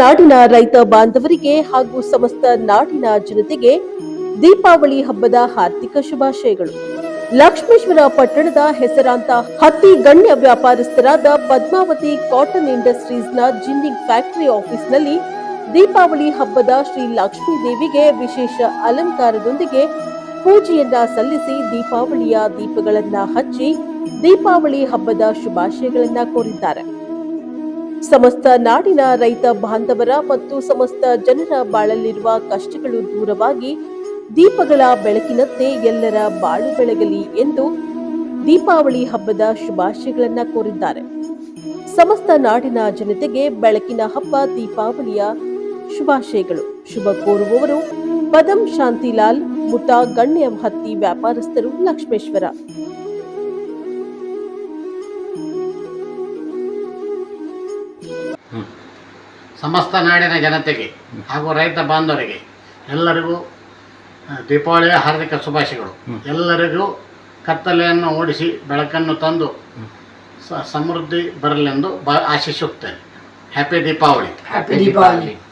ನಾಡಿನ ರೈತ ಬಾಂಧವರಿಗೆ ಹಾಗೂ ಸಮಸ್ತ ನಾಡಿನ ಜನತೆಗೆ ದೀಪಾವಳಿ ಹಬ್ಬದ ಹಾರ್ದಿಕ ಶುಭಾಶಯಗಳು. ಲಕ್ಷ್ಮೇಶ್ವರ ಪಟ್ಟಣದ ಹೆಸರಾಂತ ಹತ್ತಿ ಗಣ್ಯ ವ್ಯಾಪಾರಸ್ಥರಾದ ಪದ್ಮಾವತಿ ಕಾಟನ್ ಇಂಡಸ್ಟ್ರೀಸ್ನ ಜಿನ್ನಿಂಗ್ ಫ್ಯಾಕ್ಟರಿ ಆಫೀಸ್ನಲ್ಲಿ ದೀಪಾವಳಿ ಹಬ್ಬದ ಶ್ರೀ ಲಕ್ಷ್ಮೀ ದೇವಿಗೆ ವಿಶೇಷ ಅಲಂಕಾರದೊಂದಿಗೆ ಪೂಜೆಯನ್ನ ಸಲ್ಲಿಸಿ ದೀಪಾವಳಿಯ ದೀಪಗಳನ್ನ ಹಚ್ಚಿ ದೀಪಾವಳಿ ಹಬ್ಬದ ಶುಭಾಶಯಗಳನ್ನ ಕೋರಿದ್ದಾರೆ. ಸಮಸ್ತ ನಾಡಿನ ರೈತ ಬಾಂಧವರ ಮತ್ತು ಸಮಸ್ತ ಜನರ ಬಾಳಲ್ಲಿರುವ ಕಷ್ಟಗಳು ದೂರವಾಗಿ ದೀಪಗಳ ಬೆಳಕಿನಂತೆ ಎಲ್ಲರ ಬಾಳು ಬೆಳಗಲಿ ಎಂದು ದೀಪಾವಳಿ ಹಬ್ಬದ ಶುಭಾಶಯಗಳನ್ನ ಕೋರಿದ್ದಾರೆ. ಸಮಸ್ತ ನಾಡಿನ ಜನತೆಗೆ ಬೆಳಕಿನ ಹಬ್ಬ, ದೀಪಾವಳಿಯ ಶುಭಾಶಯಗಳು. ಶುಭ ಕೋರುವವರು ಪದಂ ಶಾಂತಿಲಾಲ್, ಮುತ ಗಣ್ಯ ಹತ್ತಿ ವ್ಯಾಪಾರಸ್ಥರು ಲಕ್ಷ್ಮೇಶ್ವರ. ಸಮಸ್ತ ನಾಡಿನ ಜನತೆಗೆ ಹಾಗೂ ರೈತ ಬಾಂಧವರಿಗೆ ಎಲ್ಲರಿಗೂ ದೀಪಾವಳಿಯ ಹಾರ್ದಿಕ ಶುಭಾಶಯಗಳು. ಎಲ್ಲರಿಗೂ ಕತ್ತಲೆಯನ್ನು ಓಡಿಸಿ ಬೆಳಕನ್ನು ತಂದು ಸ- ಸಮೃದ್ಧಿ ಬರಲೆಂದು ಬ ಆಶಿಸುತ್ತೇನೆ. Happy Deepavali happy Deepavali